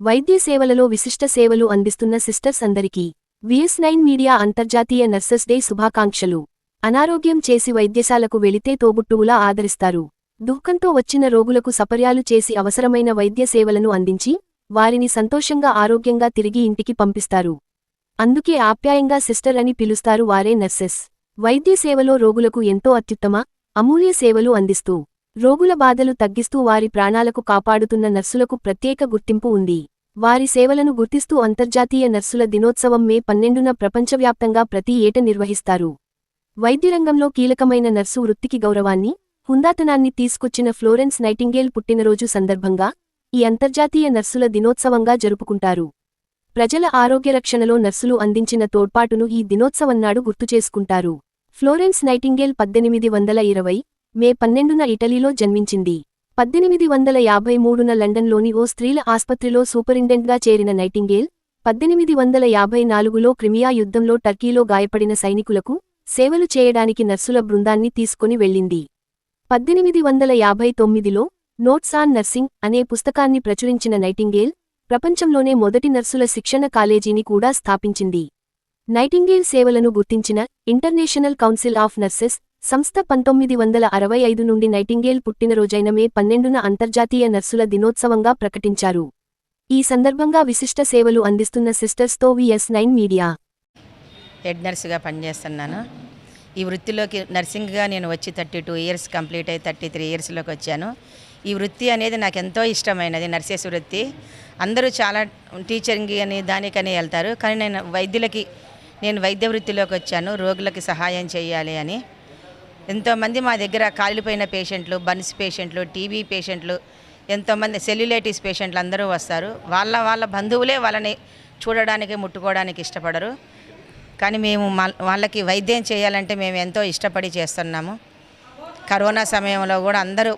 వైద్య సేవలలో విశిష్ట సేవలు అందిస్తున్న సిస్టర్స్ అందరికీ విఎస్ నైన్ మీడియా అంతర్జాతీయ నర్సెస్ డే శుభాకాంక్షలు. అనారోగ్యం చేసి వైద్యశాలకు వెళితే తోబుట్టువులా ఆదరిస్తారు. దుఃఖంతో వచ్చిన రోగులకు సపర్యాలు చేసి అవసరమైన వైద్య సేవలను అందించి వారిని సంతోషంగా ఆరోగ్యంగా తిరిగి ఇంటికి పంపిస్తారు. అందుకే ఆప్యాయంగా సిస్టర్ అని పిలుస్తారు వారే నర్సెస్. వైద్య సేవలో రోగులకు ఎంతో అత్యుత్తమ అమూల్య సేవలు అందిస్తూ రోగుల బాధలు తగ్గిస్తూ వారి ప్రాణాలకు కాపాడుతున్న నర్సులకు ప్రత్యేక గుర్తింపు ఉంది. వారి సేవలను గుర్తిస్తూ అంతర్జాతీయ నర్సుల దినోత్సవం మే పన్నెండున ప్రపంచవ్యాప్తంగా ప్రతి ఏట నిర్వహిస్తారు. వైద్యరంగంలో కీలకమైన నర్సు వృత్తికి గౌరవాన్ని హుందాతనాన్ని తీసుకొచ్చిన ఫ్లోరెన్స్ నైటింగేల్ పుట్టినరోజు సందర్భంగా ఈ అంతర్జాతీయ నర్సుల దినోత్సవంగా జరుపుకుంటారు. ప్రజల ఆరోగ్య రక్షణలో నర్సులు అందించిన తోడ్పాటును ఈ దినోత్సవన్నాడు గుర్తుచేసుకుంటారు. ఫ్లోరెన్స్ నైటింగేల్ పద్దెనిమిది వందల ఇరవై మే పన్నెండున ఇటలీలో జన్మించింది. పద్దెనిమిది వందల యాభై మూడున లండన్లోని ఓ స్త్రీల ఆస్పత్రిలో సూపరింటెంట్గా చేరిన నైటింగేల్ పద్దెనిమిది వందల యాభై నాలుగులో క్రిమియా యుద్ధంలో టర్కీలో గాయపడిన సైనికులకు సేవలు చేయడానికి నర్సుల బృందాన్ని తీసుకుని వెళ్ళింది. పద్దెనిమిది వందల యాభై తొమ్మిదిలో నోట్స్ ఆన్ నర్సింగ్ అనే పుస్తకాన్ని ప్రచురించిన నైటింగేల్ ప్రపంచంలోనే మొదటి నర్సుల శిక్షణ కాలేజీని కూడా స్థాపించింది. నైటింగేల్ సేవలను గుర్తించిన ఇంటర్నేషనల్ కౌన్సిల్ ఆఫ్ నర్సెస్ సంస్థ పంతొమ్మిది వందల అరవై ఐదు నుండి నైటింగేల్ పుట్టినరోజైన మే పన్నెండున అంతర్జాతీయ నర్సుల దినోత్సవంగా ప్రకటించారు. ఈ సందర్భంగా విశిష్ట సేవలు అందిస్తున్న సిస్టర్స్తో విఎస్ నైన్ మీడియా. హెడ్ నర్సుగా పనిచేస్తున్నాను. ఈ వృత్తిలోకి నర్సింగ్గా నేను వచ్చి థర్టీ టూ ఇయర్స్ కంప్లీట్ అయ్యి థర్టీ త్రీ ఇయర్స్లోకి వచ్చాను. ఈ వృత్తి అనేది నాకు ఎంతో ఇష్టమైనది నర్సెస్ వృత్తి. అందరూ చాలా టీచరింగ్ అని దానికని వెళ్తారు. కానీ నేను వైద్యులకి నేను వైద్య వృత్తిలోకి వచ్చాను. రోగులకి సహాయం చేయాలి అని. ఎంతోమంది మా దగ్గర కాలిపోయిన పేషెంట్లు బన్స్ పేషెంట్లు టీబీ పేషెంట్లు ఎంతోమంది సెల్యులైటిస్ పేషెంట్లు అందరూ వస్తారు. వాళ్ళ వాళ్ళ బంధువులే వాళ్ళని చూడడానికి ముట్టుకోవడానికి ఇష్టపడరు. కానీ మేము వాళ్ళకి వైద్యం చేయాలంటే మేము ఎంతో ఇష్టపడి చేస్తున్నాము. కరోనా సమయంలో కూడా అందరూ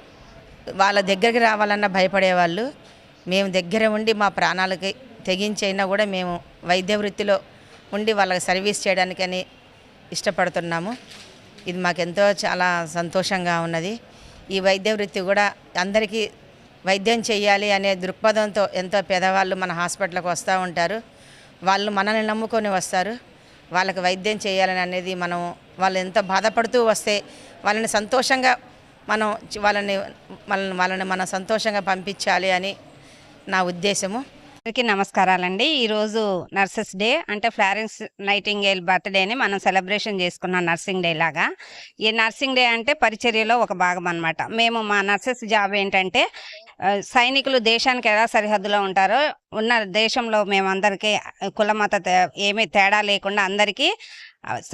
వాళ్ళ దగ్గరికి రావాలన్నా భయపడేవాళ్ళు. మేము దగ్గర ఉండి మా ప్రాణాలకి తెగించైనా కూడా మేము వైద్య వృత్తిలో ఉండి వాళ్ళకి సర్వీస్ చేయడానికని ఇష్టపడుతున్నాము. ఇది మాకెంతో చాలా సంతోషంగా ఉన్నది. ఈ వైద్య వృత్తి కూడా అందరికీ వైద్యం చేయాలి అనే దృక్పథంతో ఎంతో పేదవాళ్ళు మన హాస్పిటల్కి వస్తూ ఉంటారు. వాళ్ళు మనల్ని నమ్ముకొని వస్తారు. వాళ్ళకి వైద్యం చేయాలని అనేది మనం వాళ్ళు ఎంత బాధపడుతూ వస్తే వాళ్ళని సంతోషంగా మనం వాళ్ళని వాళ్ళని వాళ్ళని మనం సంతోషంగా పంపించాలి అని నా ఉద్దేశము. అందరికీ నమస్కారాలండి. ఈరోజు నర్సెస్ డే అంటే ఫ్లారెన్స్ నైటింగేల్ బర్త్డేని మనం సెలబ్రేషన్ చేసుకున్నాం నర్సింగ్ డే లాగా. ఈ నర్సింగ్ డే అంటే పరిచర్యలో ఒక భాగం అనమాట మేము మా నర్సెస్ జాబ్ ఏంటంటే సైనికులు దేశానికి ఎలా సరిహద్దులో ఉంటారో ఉన్న దేశంలో మేమందరికీ కులమత తే- ఏమీ తేడా లేకుండా అందరికీ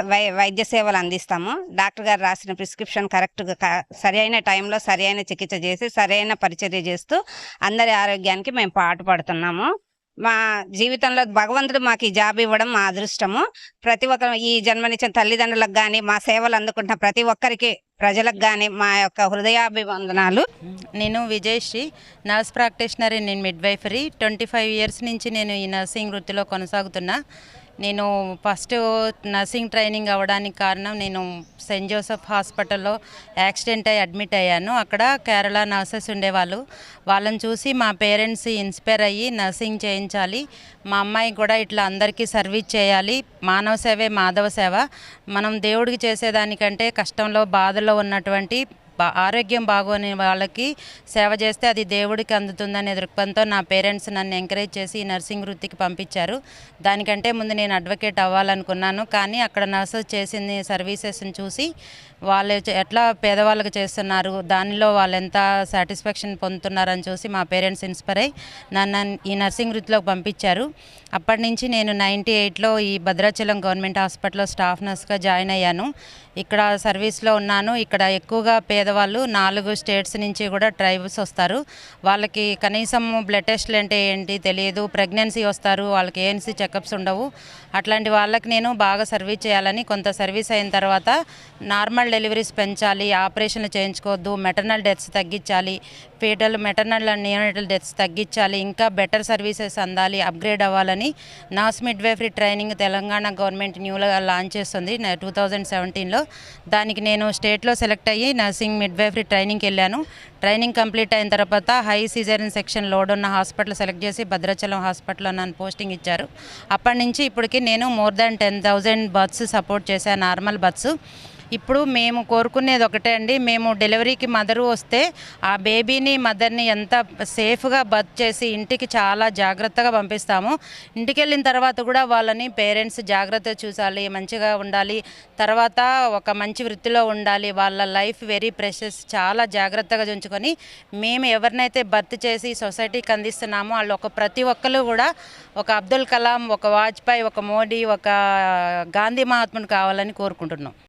వై వైద్య సేవలు అందిస్తాము. డాక్టర్ గారు రాసిన ప్రిస్క్రిప్షన్ కరెక్ట్గా సరైన టైంలో సరైన చికిత్స చేసి సరైన పరిచర్య చేస్తూ అందరి ఆరోగ్యానికి మేము పాటుపడుతున్నాము. మా జీవితంలో భగవంతుడు మాకు ఈ జాబ్ ఇవ్వడం మా అదృష్టము. ప్రతి ఒక్క ఈ జన్మనిచ్చిన తల్లిదండ్రులకు కానీ మా సేవలు అందుకుంటున్న ప్రతి ఒక్కరికి ప్రజలకు కానీ మా యొక్క హృదయాభివందనాలు. నేను విజయశ్రీ నర్స్ ప్రాక్టీషనర్ నేను మిడ్వైఫరీ. ట్వంటీ ఫైవ్ ఇయర్స్ నుంచి నేను ఈ నర్సింగ్ వృత్తిలో కొనసాగుతున్నా. నేను ఫస్ట్ నర్సింగ్ ట్రైనింగ్ అవ్వడానికి కారణం నేను సెయింట్ జోసెఫ్ హాస్పిటల్లో యాక్సిడెంట్ అయ్యి అడ్మిట్ అయ్యాను. అక్కడ కేరళ నర్సెస్ ఉండేవాళ్ళు. వాళ్ళని చూసి మా పేరెంట్స్ ఇన్స్పైర్ అయ్యి నర్సింగ్ చేయించాలి. మా అమ్మాయి కూడా ఇట్లా అందరికీ సర్వీస్ చేయాలి. మానవ సేవే మాధవ సేవ. మనం దేవుడికి చేసేదానికంటే కష్టంలో బాధలు ఉన్నటువంటి ఆరోగ్యం బాగోని వాళ్ళకి సేవ చేస్తే అది దేవుడికి అందుతుందనే దృక్పథంతో నా పేరెంట్స్ నన్ను ఎంకరేజ్ చేసి ఈ నర్సింగ్ వృత్తికి పంపించారు. దానికంటే ముందు నేను అడ్వకేట్ అవ్వాలనుకున్నాను. కానీ అక్కడ నర్సెస్ చేసింది సర్వీసెస్ని చూసి వాళ్ళు ఎట్లా పేదవాళ్ళకి చేస్తున్నారు? దానిలో వాళ్ళు ఎంత సాటిస్ఫాక్షన్ పొందుతున్నారని చూసి మా పేరెంట్స్ ఇన్స్పైర్ అయ్యి నన్ను ఈ నర్సింగ్ వృత్తిలోకి పంపించారు. అప్పటి నుంచి నేను నైంటీ ఎయిట్లో ఈ భద్రాచలం గవర్నమెంట్ హాస్పిటల్లో స్టాఫ్ నర్స్గా జాయిన్ అయ్యాను. ఇక్కడ సర్వీస్లో ఉన్నాను. ఇక్కడ ఎక్కువగా పేదవాళ్ళు నాలుగు స్టేట్స్ నుంచి కూడా ట్రైబ్స్ వస్తారు. వాళ్ళకి కనీసం బ్లడ్ టెస్ట్లు అంటే ఏంటి తెలియదు. ప్రెగ్నెన్సీ వస్తారు. వాళ్ళకి ఏఎన్సీ చెకప్స్ ఉండవు. అట్లాంటి వాళ్ళకి నేను బాగా సర్వీస్ చేయాలని కొంత సర్వీస్ అయిన తర్వాత నార్మల్ డెలివరీస్ పెంచాలి. ఆపరేషన్లు చేయించుకోవద్దు. మెటర్నల్ డెత్స్ తగ్గించాలి. Foetal maternal and neonatal deaths తగ్గించాలి. ఇంకా బెటర్ సర్వీసెస్ అందాలి. అప్గ్రేడ్ అవ్వాలని nurse midwifery training Telangana government న్యూగా లాంచ్ చేస్తుంది టూ థౌజండ్ సెవెంటీన్లో. దానికి నేను స్టేట్లో సెలెక్ట్ అయ్యి నర్సింగ్ మిడ్వైఫరీ ట్రైనింగ్కి వెళ్ళాను. ట్రైనింగ్ కంప్లీట్ అయిన తర్వాత హై సీజరిన్ సెక్షన్ లోడ్ ఉన్న హాస్పిటల్ సెలెక్ట్ చేసి భద్రాచలం హాస్పిటల్లో నన్ను పోస్టింగ్ ఇచ్చారు. అప్పటి నుంచి ఇప్పటికి నేను more than ten thousand births support చేశాను నార్మల్ బర్త్స్. ఇప్పుడు మేము కోరుకునేది ఒకటే అండి. మేము డెలివరీకి మదరు వస్తే ఆ బేబీని మదర్ని ఎంత సేఫ్గా బర్త్ చేసి ఇంటికి చాలా జాగ్రత్తగా పంపిస్తాము. ఇంటికి వెళ్ళిన తర్వాత కూడా వాళ్ళని పేరెంట్స్ జాగ్రత్తగా చూసాలి మంచిగా ఉండాలి. తర్వాత ఒక మంచి వృత్తిలో ఉండాలి. వాళ్ళ లైఫ్ వెరీ ప్రెషస్. చాలా జాగ్రత్తగా ఉంచుకొని మేము ఎవరినైతే బర్త్ చేసి సొసైటీకి అందిస్తున్నామో వాళ్ళు ఒక ప్రతి ఒక్కరు కూడా ఒక అబ్దుల్ కలాం ఒక వాజ్పేయి ఒక మోడీ ఒక గాంధీ మహాత్ముడు కావాలని కోరుకుంటున్నాం.